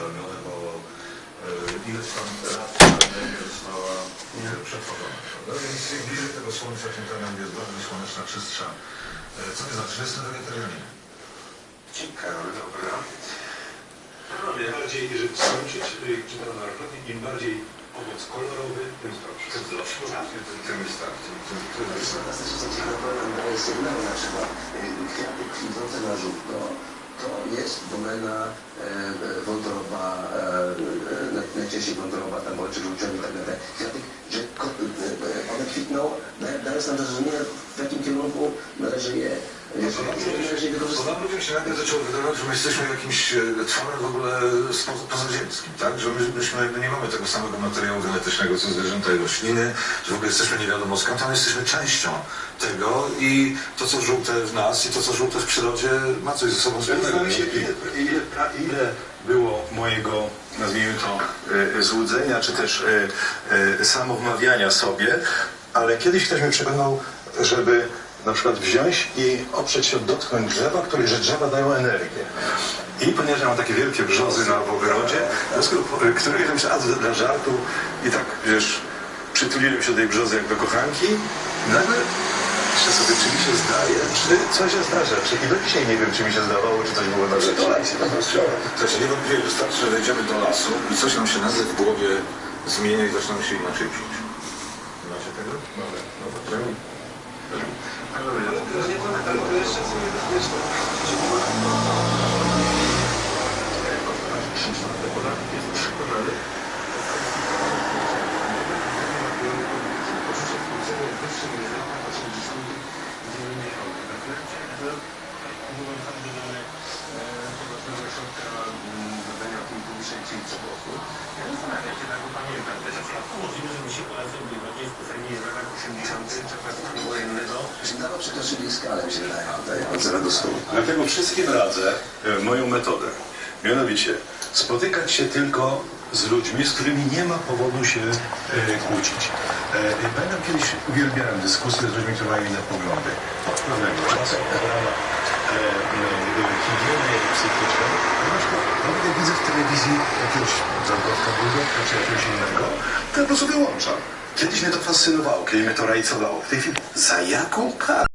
oszołomiony, bo e, ileś tam lat pandemia została e, przetworzona. Więc im bliżej tego słońca, tym ta jest bardzo słoneczna, czystsza. E, co to znaczy, że jestem wegetarianinem. Ciekawe, dobra. Panowie, bardziej, żeby skończyć gimnazjum, im bardziej owoc kolorowy, tym zdrowszy. Tym zdrowszy. Tym wystarczy. Tym wystarczy. To jest taki naprawdę sygnał na przykład kwiaty kwitnące na żółto. To jest domena e, wątroba, e, e, naj- najczęściej wątroba, tam czy żółciowi, tak dalej. Że e, e, one kwitną, dają- dając nam do zrozumienia, kierunku należy je, należy je Bo wykorzystać. nam ludziom się nagle zaczęło wydawać, że my jesteśmy jakimś e, tworem w ogóle pozaziemskim, tak? Że my, myśmy, my nie mamy tego samego materiału genetycznego co zwierzęta i rośliny, że w ogóle jesteśmy nie wiadomo skąd, ale jesteśmy częścią tego i to, co żółte w nas i to, co żółte w przyrodzie ma coś ze sobą wspólnego. Ile, ile, ile było mojego, nazwijmy to, e, złudzenia, czy też e, e, samowmawiania sobie, ale kiedyś ktoś mnie przekonał, żeby na przykład wziąć i oprzeć się, dotknąć drzewa, które, że drzewa dają energię. I ponieważ ja mam takie wielkie brzozy na ogrodzie, z którym a dla żartu i tak, wiesz, przytuliłem się do tej brzozy jak do kochanki, nagle jeszcze sobie, czy mi się zdaje, czy coś się zdarza, i do dzisiaj nie wiem, czy mi się zdawało, czy coś było na Przekonaj się po prostu. To się niewątpliwie wystarczy, że wejdziemy do lasu i coś nam się nagle w głowie zmienia i zaczynamy się inaczej czuć. Macie tego? Mamy. Zastanawiam się, dlaczego pamiętam te rzeczy. Możliwe, że mi się pora zrobiła. 80 wojennego. No przekroczyli skalę, mi się daje, od do Dlatego wszystkim radzę e, moją metodę. Mianowicie spotykać się tylko z ludźmi, z którymi nie ma powodu się e, kłócić. E, pamiętam kiedyś uwielbiałem dyskusje z ludźmi, którzy mają inne poglądy. Od pewnego czasu obrana e, higieny psychicznej. No nawet widzę w telewizji jakiegoś Zagodka Bulgotka czy jakiegoś innego, to ja po prostu wyłączam. Kiedyś mnie to fascynowało, kiedy mnie to rajcowało. W tej chwili za jaką karę?